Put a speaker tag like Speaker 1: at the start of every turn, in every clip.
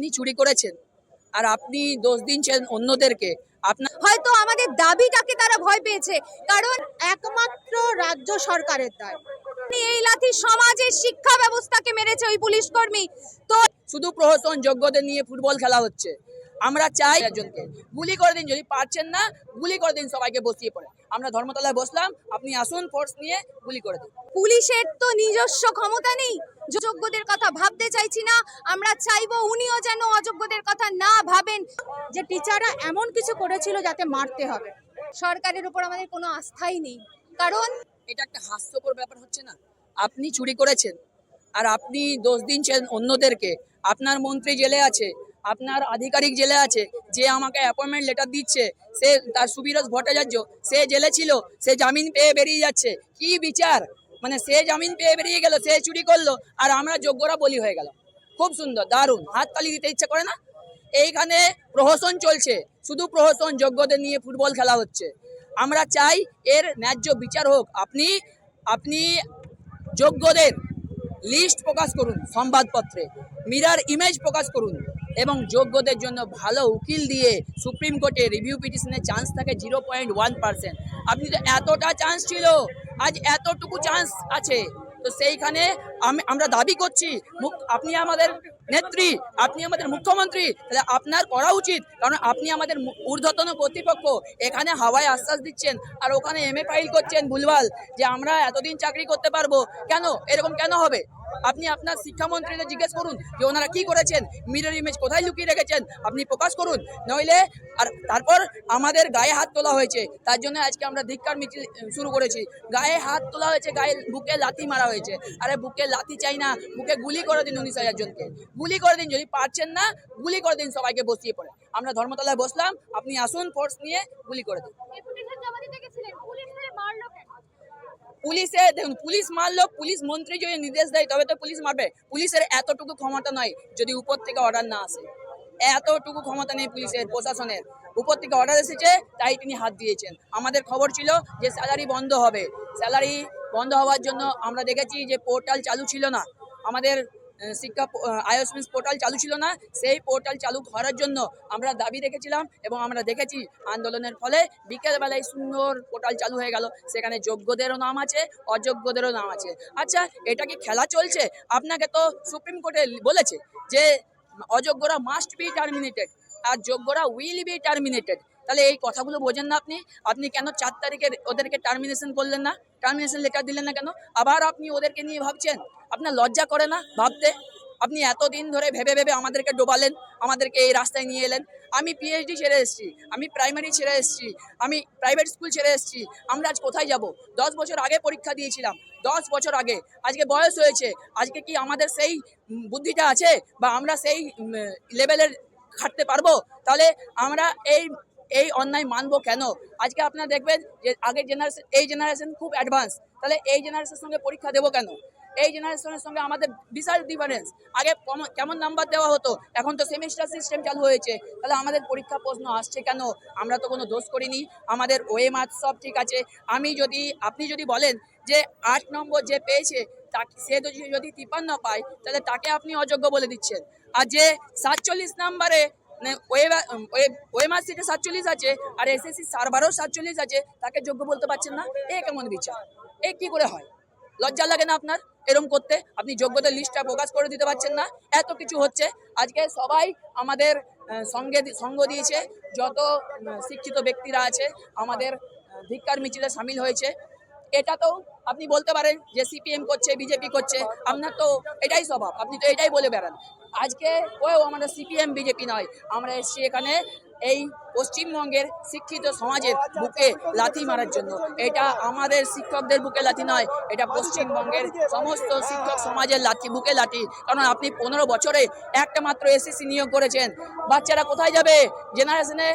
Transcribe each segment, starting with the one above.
Speaker 1: আপনি চুরি করেছেন। আর আপনি দোষ দিনছেন অন্যদেরকে। আপনার
Speaker 2: হয়তো আমাদের দাবিটাকে তারা ভয় পেয়েছে কারণ একমাত্র রাজ্য সরকারের দায়। এই লাথি সমাজের শিক্ষা ব্যবস্থাকে মেরেছে ওই পুলিশ কর্মী। তো
Speaker 1: শুধু প্রহসন যোগ্যদের নিয়ে ফুটবল খেলা হচ্ছে। আমরা চাই একজনকে। গুলি করে দিন যদি পারছেন না গুলি করে দিন সবাইকে বসিয়ে পড়ে। আমরা ধর্মতলায় বসলাম আপনি আসুন ফোর্স নিয়ে গুলি করে দিন।
Speaker 2: পুলিশের তো নিজস্ব ক্ষমতা নেই। যোগ্যদের কথা ভাবতে চাইছি না আমরা চাইব উনিও যেন অযোগ্যদের কথা না ভাবেন। যে টিচাররা এমন কিছু করেছিল যাতে মারতে হবে। সরকারের উপর আমাদের কোনো আস্থাই নেই। কারণ
Speaker 1: এটা একটা হাস্যকর ব্যাপার হচ্ছে না? আপনি চুরি করেছেন আর আপনি দোষ দিচ্ছেন অন্যদেরকে। আপনার মন্ত্রী জেলে আছে আপনার আধিকারিক জেলে আছে, যে আমাকে অ্যাপয়েন্টমেন্ট লেটার দিচ্ছে, সে তার সুবিরোজ ভট্টাচার্য, সে জেলে ছিল, সে জামিন পেয়ে বেরিয়ে যাচ্ছে। কি বিচার? মানে সে জামিন পেয়ে বেরিয়ে গেল, সে চুরি করল, আর আমরা যোগ্যরা বলি হয়ে গেল খুব সুন্দর, দারুণ হাত তালি দিতে ইচ্ছে করে না? এইখানে প্রহসন চলছে, শুধু প্রহসন যোগ্যদের নিয়ে ফুটবল খেলা হচ্ছে। আমরা চাই এর ন্যায্য বিচার হোক। আপনি আপনি যোগ্যদের লিস্ট প্রকাশ করুন, সংবাদপত্রে। মিরার ইমেজ প্রকাশ করুন। এবং যোগ্যদের জন্য ভালো উকিল দিয়ে সুপ্রিম কোর্টে রিভিউ পিটিশনের চান্স থাকে জিরো পয়েন্ট ওয়ান পার্সেন্ট আপনি তো এতটা চান্স ছিল, আজ এতটুকু চান্স আছে। তো সেইখানে আমি, আমরা দাবি করছি আপনি আমাদের নেত্রী, আপনি আমাদের মুখ্যমন্ত্রী, তাহলে আপনার করা উচিত, কারণ আপনি আমাদের ঊর্ধ্বতন কর্তৃপক্ষ, এখানে হাওয়ায় আশ্বাস দিচ্ছেন, আর ওখানে এমএ ফাইল করছেন ভুলভাল, যে আমরা এতদিন চাকরি করতে পারব। কেন? এরকম কেন হবে? আপনি আপনার শিক্ষামন্ত্রীদের জিজ্ঞেস করুন যে ওনারা কি করেছেন? মিরর ইমেজ কোথায় লুকিয়ে রেখেছেন? আপনি প্রকাশ করুন। নইলে আর তারপর আমাদের গায়ে হাত তোলা হয়েছে। তার জন্য আজকে আমরা ধিক্কার মিছিল শুরু করেছি। গায়ে হাত তোলা হয়েছে, গায়ে বুকে লাথি মারা হয়েছে। আরে বুকে লাথি চাই না, বুকে গুলি করে দিন উনিশ হাজার জনকে। গুলি করে দিন, যদি পারছেন না, গুলি করে দিন সবাইকে বসিয়ে পড়ে। আমরা ধর্মতলায় বসলাম, আপনি আসুন ফোর্স নিয়ে গুলি করে দিন। পুলিশে দেখুন, পুলিশ মারলো পুলিশ মন্ত্রী যদি নির্দেশ দেয়, তবে তো পুলিশ মারবে। পুলিশের এতটুকু ক্ষমতা নয়, যদি উপর থেকে অর্ডার না আসে। এতটুকু ক্ষমতা নেই পুলিশের, প্রশাসনের। উপর থেকে অর্ডার এসেছে, তাই তিনি হাত দিয়েছেন। আমাদের খবর ছিল যে স্যালারি বন্ধ হবে। স্যালারি বন্ধ হওয়ার জন্য আমরা দেখেছি যে পোর্টাল চালু ছিল না। আমাদের শিক্ষা আইএসমিস পোর্টাল চালু ছিল না, সেই পোর্টাল চালু করার জন্য আমরা দাবি রেখেছিলাম এবং আমরা দেখেছি আন্দোলনের ফলে বিকেলবেলায় সুন্দর পোর্টাল চালু হয়ে গেল। সেখানে যোগ্যদেরও নাম আছে, অযোগ্যদেরও নাম আছে। আচ্ছা এটা কি খেলা চলছে? আপনাকে তো সুপ্রিম কোর্টে বলেছে যে অযোগ্যরা মাস্ট বি টার্মিনেটেড আর যোগ্যরা উইল বি টার্মিনেটেড তাহলে এই কথাগুলো বোঝেন না আপনি। আপনি কেন চার তারিখে ওদেরকে টার্মিনেশন করলেন না? টার্মিনেশন লেটার দিলেন না কেন? আবার আপনি ওদেরকে নিয়ে ভাবছেন? আপনার লজ্জা করে না ভাবতে? আপনি এতদিন ধরে ভেবে ভেবে আমাদেরকে ডোবালেন, আমাদেরকে এই রাস্তায় নিয়ে এলেন। আমি পিএইচডি ছেড়ে এসেছি, আমি প্রাইমারি ছেড়ে এসেছি, আমি প্রাইভেট স্কুল ছেড়ে এসেছি। আমরা আজ কোথায় যাব? দশ বছর আগে পরীক্ষা দিয়েছিলাম। দশ বছর আগে। আজকে বয়স হয়েছে। আজকে কি আমাদের সেই বুদ্ধিটা আছে? বা আমরা সেই লেভেলের খাটতে পারব? তাহলে আমরা এই এই অন্যায় মানবো কেন? আজকে আপনারা দেখবেন যে আগের জেনারেশন এই জেনারেশন খুব অ্যাডভান্স তাহলে এই জেনারেশনের সঙ্গে পরীক্ষা দেবো কেন? এই জেনারেশনের সঙ্গে আমাদের বিশাল ডিফারেন্স আগে কম- কেমন নাম্বার দেওয়া হতো? এখন তো সেমিস্টার সিস্টেম চালু হয়েছে। তাহলে আমাদের পরীক্ষা প্রশ্ন আসছে কেন? আমরা তো কোনো দোষ করিনি। আমাদের মার্কস সব ঠিক আছে। আমি যদি, আপনি যদি বলেন যে আট নম্বর যে পেয়েছে, তাকে, সে যদি তিপান্ন পায়, তাহলে তাকে আপনি অযোগ্য বলে দিচ্ছেন। আর যে সাতচল্লিশ নাম্বারে মানে ওয়েমার সিটে সাতচল্লিশ আছে আর এসএসসি সার্ভারও সাতচল্লিশ আছে, তাকে যোগ্য বলতে পারছেন না। এ কেমন বিচার? এ কি করে হয়? লজ্জা লাগে না আপনার এরম করতে? আপনি যোগ্যতার লিস্টটা প্রকাশ করে দিতে পারছেন না? এত কিছু হচ্ছে। আজকে সবাই আমাদের সঙ্গে সঙ্গ দিয়েছে। যত শিক্ষিত ব্যক্তিরা আছে, আমাদের ধিক্কার মিছিলে সামিল হয়েছে। এটা তো আপনি বলতে পারেন যে সিপিএম করছে বিজেপি করছে। আপনার তো এটাই স্বভাব। আপনি তো এটাই বলে বেড়ান। আজকে ওও আমাদের সিপিএম, বিজেপি নয়। আমরা এসেছি এখানে এই পশ্চিমবঙ্গের শিক্ষিত সমাজের বুকে লাথি মারার জন্য। এটা আমাদের শিক্ষকদের বুকে লাথি নয়, এটা পশ্চিমবঙ্গের সমস্ত শিক্ষক সমাজের লাথি, বুকে লাথি। কারণ আপনি পনেরো বছরে একটা মাত্র এসএসসি নিয়োগ করেছেন। বাচ্চারা কোথায় যাবে? জেনারেশনে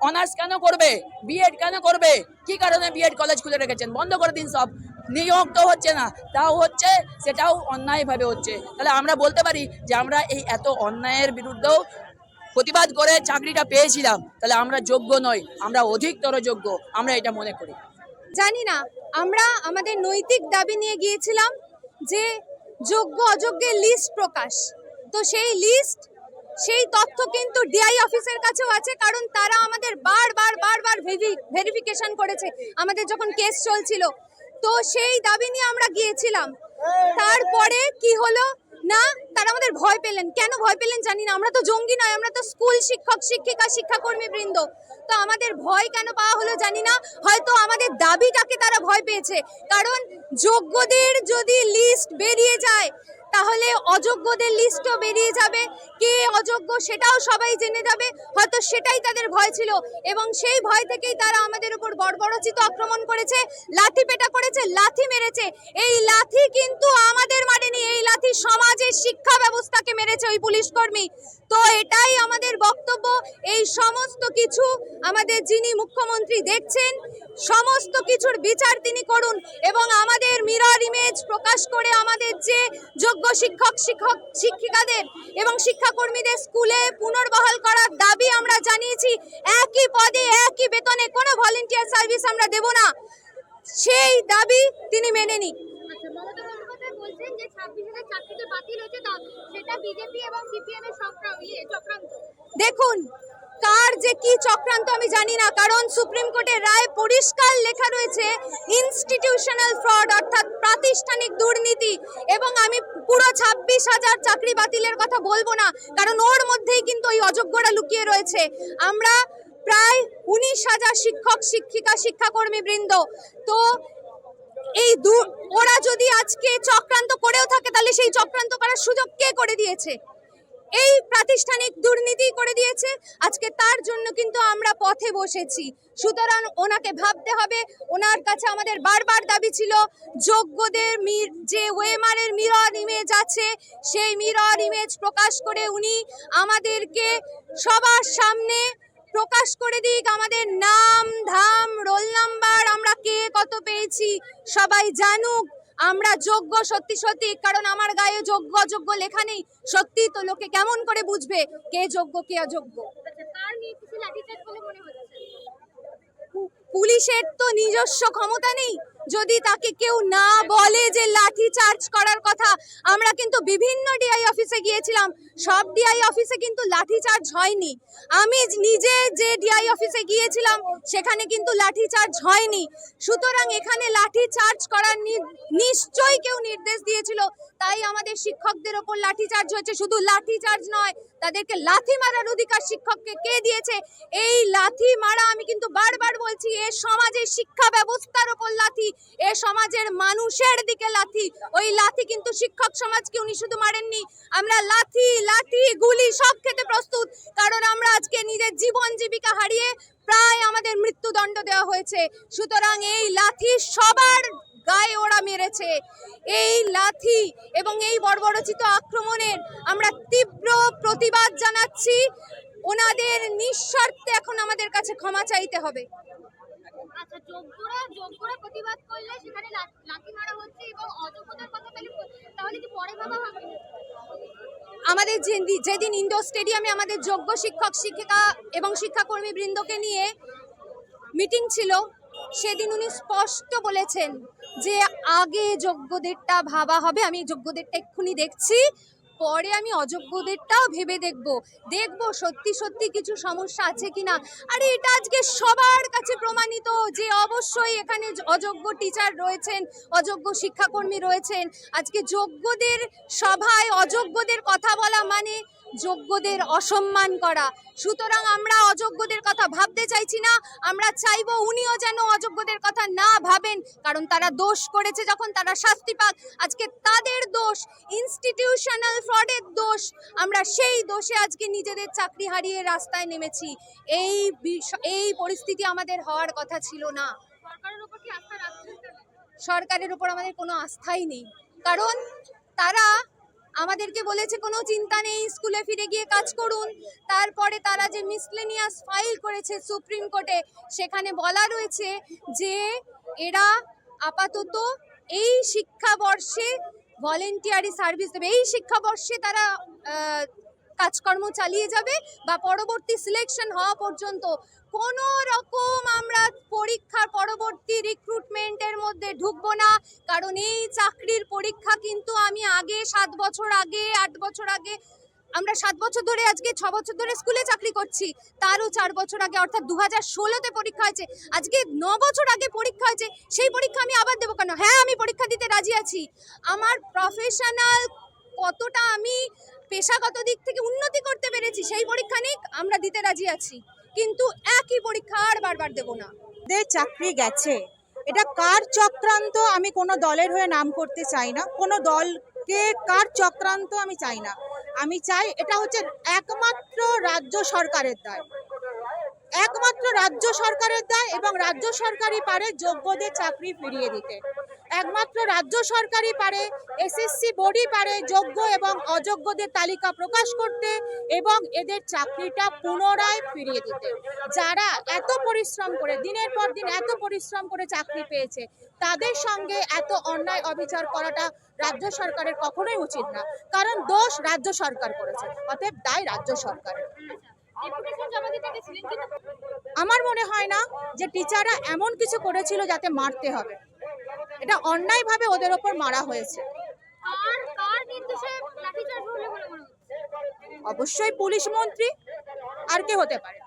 Speaker 1: অনার্স কেন করবে? বিএড কেন করবে? কি কারণে বিএড কলেজ খুলে রেখেছেন? বন্ধ করে দিন সব। নিয়োগ তো হচ্ছে না, তাও হচ্ছে সেটাও অন্যায়ভাবে হচ্ছে। তাহলে আমরা বলতে পারি যে আমরা এই এত অন্যায়ের বিরুদ্ধেও প্রতিবাদ করে চাকরিটা পেয়েছিলাম, তাহলে আমরা যোগ্য নই, আমরা অধিকতর যোগ্য, আমরা এটা মনে করি।
Speaker 2: জানি না, আমরা আমাদের নৈতিক দাবি নিয়ে গিয়েছিলাম যে যোগ্য অযোগ্যের লিস্ট প্রকাশ। তো সেই লিস্ট, সেই তথ্য কিন্তু ডিআই অফিসের কাছেও আছে, কারণ তারা আমাদের বারবার বারবার ভেরিফিকেশন করেছে। আমাদের যখন কেস চলছিল তো সেই দাবি নিয়ে আমরা গিয়েছিলাম। তারপরে কি হলো? না, তারা আমাদের ভয় পেলেন। কেন ভয় পেলেন জানি না। আমরা তো জঙ্গি নয়, আমরা তো স্কুল শিক্ষক, শিক্ষিকা, শিক্ষাকর্মী বৃন্দ। তো আমাদের ভয় কেন পাওয়া হলো জানি না। হয়তো আমাদের দাবিটাকে তারা ভয় পেয়েছে। কারণ যোগ্যদের যদি লিস্ট বেরিয়ে যায় তাহলে অযোগ্যদের লিস্টও বেরিয়ে যাবে। কে অযোগ্য সেটাও সবাই জেনে যাবে। হয়তো সেটাই তাদের ভয় ছিল এবং সেই ভয় থেকেই তারা আমাদের উপর বর্বরচিত আক্রমণ করেছে, লাথি পেটা করেছে, লাথি মেরেছে। এই লাথি কিন্তু আমাদের মারেনি, এই লাথি সমাজের শিক্ষা ব্যবস্থাকে মেরেছে ওই পুলিশ কর্মী। তো এটাই আমাদের বক্তব্য। এই সমস্ত কিছু আমাদের যিনি মুখ্যমন্ত্রী দেখছেন সমস্ত কিছুর বিচার তিনি করুন এবং আমাদের মিরর ইমেজ প্রকাশ করে আমাদের যে যোগ্য শিক্ষক শিক্ষক শিক্ষিকাদের এবং শিক্ষাকর্মীদের স্কুলে পুনর্বহাল করার দাবি আমরা জানিয়েছি একই পদে একই বেতনে কোনো ভলেন্টিয়ার সার্ভিস আমরা দেব না। সেই দাবি তিনি মেনে নিন
Speaker 3: আচ্ছা মমতা বন্দ্যোপাধ্যায় বলছেন যে ছাব্বিশ হাজার চাকরিতে বাতিল হয়েছে সেটা বিজেপি এবং সিপিএম এর চক্রান্ত ইয়ে চক্রান্ত।
Speaker 2: দেখুন কার যে কি চক্রান্ত আমি জানি না, কারণ সুপ্রিম কোর্টের রায় পরিষ্কার লেখা রয়েছে ইনস্টিটিউশনাল ফ্রড অর্থাৎ প্রাতিষ্ঠানিক দুর্নীতি। এবং আমি পুরো ছাব্বিশ হাজার চাকরি বাতিলের কথা বলব না, কারণ ওর মধ্যেই কিন্তু ওই অযোগ্যরা লুকিয়ে রয়েছে। আমরা প্রায় উনিশ হাজার শিক্ষক, শিক্ষিকা, শিক্ষাকর্মী বৃন্দ। তো এই দু, ওরা যদি আজকে চক্রান্ত করেও থাকে, তাহলে সেই চক্রান্ত করার সুযোগ কে করে দিয়েছে? এই প্রাতিষ্ঠানিক দুর্নীতি করে দিয়েছে। আজকে তার জন্য কিন্তু আমরা পথে বসেছি। সুতরাং ওনাকে ভাবতে হবে, ওনার কাছে আমাদের বারবার দাবি ছিল, যোগ্যদের যে ওয়েমারের মিরর ইমেজ আছে, সেই মিরর ইমেজ প্রকাশ করে উনি আমাদেরকে সবার সামনে প্রকাশ করে দিক, আমাদের নাম, ধাম রোল নাম্বার আমরা কে কত পেয়েছি, সবাই জানুক। আমরা যোগ্য সত্যি সত্যি কারণ আমার গায়ে যোগ্য অযোগ্য লেখা নেই। সত্যি তো লোকে কেমন করে বুঝবে কে যোগ্য কে অযোগ্য? পুলিশের তো নিজস্ব ক্ষমতা নেই। যদি তাকে কেউ না বলে যে লাঠি চার্জ করার কথা, আমরা কিন্তু বিভিন্ন ডিআই অফিসে গিয়েছিলাম। সব ডিআই অফিসে কিন্তু লাঠি চার্জ হয়নি। আমি নিজে যে ডিআই অফিসে গিয়েছিলাম, সেখানে কিন্তু লাঠি চার্জ হয়নি। সুতরাং এখানে লাঠি চার্জ করার নিশ্চয়ই কেউ নির্দেশ দিয়েছিল। তাই আমাদের শিক্ষকদের ওপর লাঠি চার্জ হয়েছে। শুধু লাঠি চার্জ নয়, তাদেরকে লাথি মারার অধিকার শিক্ষককে কে দিয়েছে? এই লাথি মারা আমি কিন্তু বারবার বলছি, এ সমাজের শিক্ষা ব্যবস্থার ওপর লাথি। এ সমাজের মানুষের দিকে লাথি। ওই লাথি কিন্তু শিক্ষক সমাজকে উনি শুধু মারেননি। আমরা লাথি লাথি গুলি সব খেতে প্রস্তুত। কারণ আমরা আজকে নিজের জীবন জীবিকা হারিয়ে প্রায় আমাদের মৃত্যুদণ্ড দেওয়া হয়েছে। সুতরাং এই লাথি সবার গায়ে ওরা মেরেছে। এই লাথি এবং এই বর্বরচিত আক্রমণের আমরা তীব্র প্রতিবাদ জানাচ্ছি। ওনাদের নিঃস্বার্থে এখন আমাদের কাছে ক্ষমা চাইতে হবে।
Speaker 3: যোগ্যরা যোগ্যরা প্রতিবাদ করলে সেখানে মারা হচ্ছে এবং অযোগ্যতার কথা তাহলে তাহলে কি পরে ভাবা হবে?
Speaker 2: আমাদের যেদিন ইন্ডোর স্টেডিয়ামে আমাদের যোগ্য শিক্ষক, শিক্ষিকা এবং শিক্ষাকর্মী বৃন্দকে নিয়ে মিটিং ছিল, সেদিন উনি স্পষ্ট বলেছেন যে আগে যোগ্যদেরটা ভাবা হবে, আমি যোগ্যদেরটা এক্ষুনি দেখছি। পরে আমি অযোগ্যদেরটাও ভেবে দেখব। দেখব সত্যি সত্যি কিছু সমস্যা আছে কি না আরে এটা আজকে সবার কাছে প্রমাণিত যে অবশ্যই এখানে অযোগ্য টিচার রয়েছেন, অযোগ্য শিক্ষাকর্মী রয়েছেন। আজকে যোগ্যদের সভায় অযোগ্যদের কথা বলা মানে যোগ্যদের অসম্মান করা। সুতরাং আমরা অযোগ্যদের কথা ভাবতে চাইছি না। আমরা চাইব উনিও যেন অযোগ্যদের কথা না ভাবেন কারণ তারা দোষ করেছে যখন তারা শাস্তি পাক। আজকে তাদের দোষ ইনস্টিটিউশনাল ফ্রডের দোষ আমরা সেই দোষে আজকে নিজেদের চাকরি হারিয়ে রাস্তায় নেমেছি। এই এই পরিস্থিতি আমাদের হওয়ার কথা ছিল না?
Speaker 3: সরকারের উপর
Speaker 2: আমাদের কোনো আস্থাই নেই। কারণ তারা আমাদেরকে বলেছে, কোনো চিন্তা নেই, স্কুলে ফিরে গিয়ে কাজ করুন। তারপরে তারা যে মিসলেনিয়াস ফাইল করেছে সুপ্রিম কোর্টে, সেখানে বলা রয়েছে যে এরা আপাতত এই শিক্ষাবর্ষে ভলেন্টিয়ারি সার্ভিস দেবে। এই শিক্ষাবর্ষে তারা কাজকর্ম চালিয়ে যাবে বা পরবর্তী সিলেকশন হওয়া পর্যন্ত কোনো রকম আমরা পরীক্ষার পরবর্তী রিক্রুটমেন্টের মধ্যে ঢুকবো না। কারণ এই চাকরির পরীক্ষা কিন্তু আমি আগে সাত বছর আগে, আট বছর আগে, আমরা সাত বছর ধরে আজকে ছ বছর ধরে স্কুলে চাকরি করছি। তারও চার বছর আগে, অর্থাৎ দু হাজার ষোলোতে পরীক্ষা হয়েছে। আজকে ন বছর আগে পরীক্ষা হয়েছে, সেই পরীক্ষা আমি আবার দেবো কেন? হ্যাঁ আমি পরীক্ষা দিতে রাজি আছি। আমার প্রফেশনাল কতটা আমি পেশাগত দিক থেকে উন্নতি করতে পেরেছি, সেই পরীক্ষা নিক, আমরা দিতে রাজি আছি। কিন্তু একই পরীক্ষা আর বারবার দেবো না।
Speaker 4: দে চাকরি গেছে। এটা কার চক্রান্ত আমি কোনো দলের হয়ে নাম করতে চাই না। কোনো দলকে কার চক্রান্ত আমি চাই না। আমি চাই এটা হচ্ছে একমাত্র রাজ্য সরকারের দায়। একমাত্র রাজ্য সরকারের দায় এবং রাজ্য সরকারই পারে যোগ্যদের চাকরি ফিরিয়ে দিতে। একমাত্র রাজ্য সরকারই পারে এসএসসি বোর্ডই পারে যোগ্য এবং অযোগ্যদের তালিকা প্রকাশ করতে এবং এদের চাকরিটা পুনরায় ফিরিয়ে দিতে। যারা এত পরিশ্রম করে দিনের পর দিন এত পরিশ্রম করে চাকরি পেয়েছে তাদের সঙ্গে এত অন্যায় অবিচার করাটা রাজ্য সরকারের কখনোই উচিত না কারণ দোষ রাজ্য সরকার করেছে অতএব দায় রাজ্য সরকারের। আমার মনে হয় না যে টিচাররা এমন কিছু করেছিল যাতে মারতে হবে। এটা অন্যায়ভাবে ওদের ওপর মারা হয়েছে। অবশ্যই পুলিশ মন্ত্রী আর কে হতে পারে?